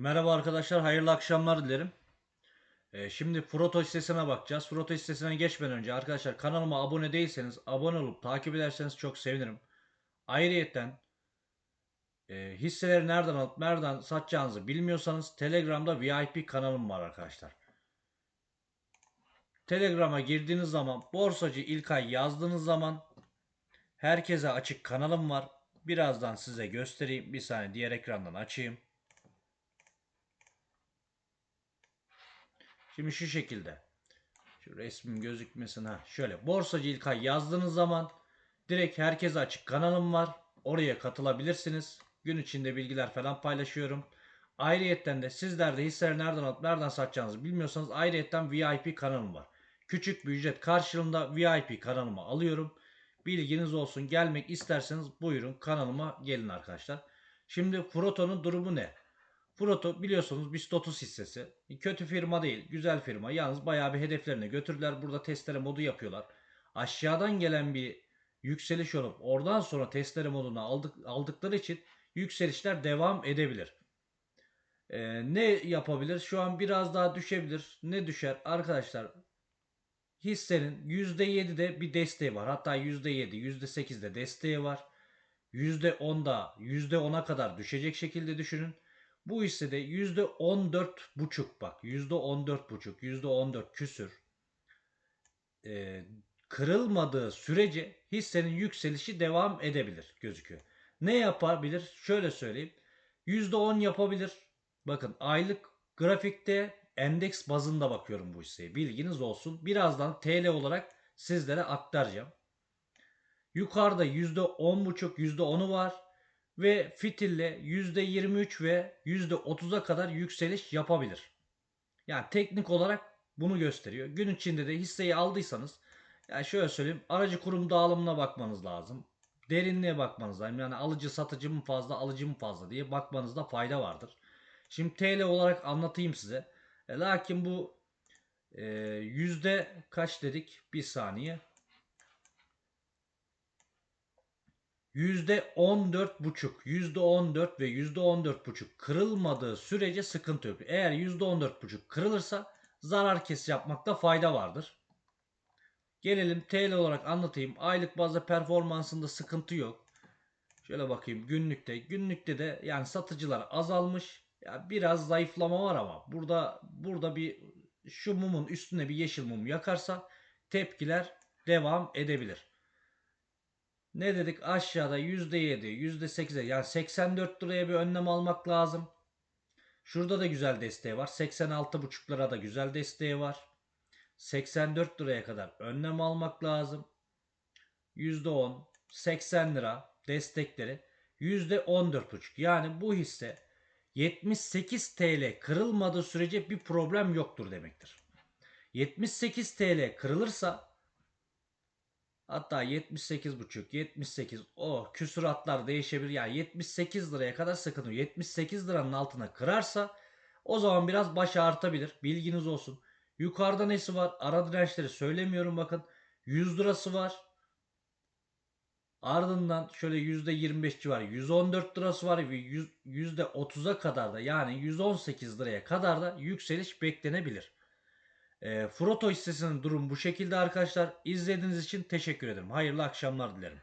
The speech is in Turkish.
Merhaba arkadaşlar, hayırlı akşamlar dilerim. Ee, şimdi Froto hissesine bakacağız. Froto hissesine geçmeden önce arkadaşlar kanalıma abone değilseniz abone olup takip ederseniz çok sevinirim. Ayrıyeten e, hisseleri nereden alıp nereden satacağınızı bilmiyorsanız Telegram'da VIP kanalım var arkadaşlar. Telegram'a girdiğiniz zaman borsacı İlkay yazdığınız zaman herkese açık kanalım var. Birazdan size göstereyim. Bir saniye diğer ekrandan açayım. Şimdi şu şekilde. Şu resmim gözükmesin ha. Şöyle borsacı İlkay yazdığınız zaman direkt herkese açık kanalım var. Oraya katılabilirsiniz. Gün içinde bilgiler falan paylaşıyorum. Ayrıyetten de sizler de hisseleri nereden alıp nereden satacağınızı bilmiyorsanız ayrıyetten VIP kanalım var. Küçük bir ücret karşılığında VIP kanalıma alıyorum. Bilginiz olsun. Gelmek isterseniz buyurun kanalıma gelin arkadaşlar. Şimdi Froto'nun durumu ne? Froto biliyorsunuz BIST 30 hissesi. Kötü firma değil, güzel firma. Yalnız bayağı bir hedeflerine götürdüler. Burada testere modu yapıyorlar. Aşağıdan gelen bir yükseliş olup oradan sonra testere moduna aldık, aldıkları için yükselişler devam edebilir. Ee, ne yapabilir? Şu an biraz daha düşebilir. Ne düşer? Arkadaşlar hissenin %7'de bir desteği var. Hatta %7, %8'de desteği var. %10'da %10'a kadar düşecek şekilde düşünün. Bu hissede %14 buçuk bak %14 buçuk %14 küsür e, kırılmadığı sürece hissenin yükselişi devam edebilir gözüküyor. Ne yapabilir? Şöyle söyleyeyim. %10 yapabilir. Bakın aylık grafikte endeks bazında bakıyorum bu hisseye. Bilginiz olsun. Birazdan TL olarak sizlere aktaracağım. Yukarıda %10,5 %10'u var ve fitille %23 ve %30'a kadar yükseliş yapabilir. Yani teknik olarak bunu gösteriyor. Gün içinde de hisseyi aldıysanız yani şöyle söyleyeyim aracı kurum dağılımına bakmanız lazım. Derinliğe bakmanız lazım. Yani alıcı satıcı mı fazla alıcı mı fazla diye bakmanızda fayda vardır. Şimdi TL olarak anlatayım size. E, lakin bu e, yüzde kaç dedik? Bir saniye. %14,5, %14 ve %14,5 kırılmadığı sürece sıkıntı yok. Eğer %14,5 kırılırsa zarar kes yapmakta fayda vardır. Gelelim TL olarak anlatayım. Aylık bazda performansında sıkıntı yok. Şöyle bakayım günlükte. Günlükte de yani satıcılar azalmış. Ya biraz zayıflama var ama burada burada bir şu mumun üstüne bir yeşil mum yakarsa tepkiler devam edebilir. Ne dedik aşağıda %7, %8'e yani 84 liraya bir önlem almak lazım. Şurada da güzel desteği var. 86,5 lira da güzel desteği var. 84 liraya kadar önlem almak lazım. %10, 80 lira destekleri. %14,5 yani bu hisse 78 TL kırılmadığı sürece bir problem yoktur demektir. 78 TL kırılırsa Hatta 78,5, 78 o küsuratlar değişebilir. Yani 78 liraya kadar sıkıntı. 78 liranın altına kırarsa o zaman biraz baş artabilir. Bilginiz olsun. Yukarıda nesi var? Ara dirençleri söylemiyorum bakın. 100 lirası var. Ardından şöyle %25 civarı 114 lirası var ve %30'a kadar da yani 118 liraya kadar da yükseliş beklenebilir. E, Froto hissesinin durum bu şekilde arkadaşlar. İzlediğiniz için teşekkür ederim. Hayırlı akşamlar dilerim.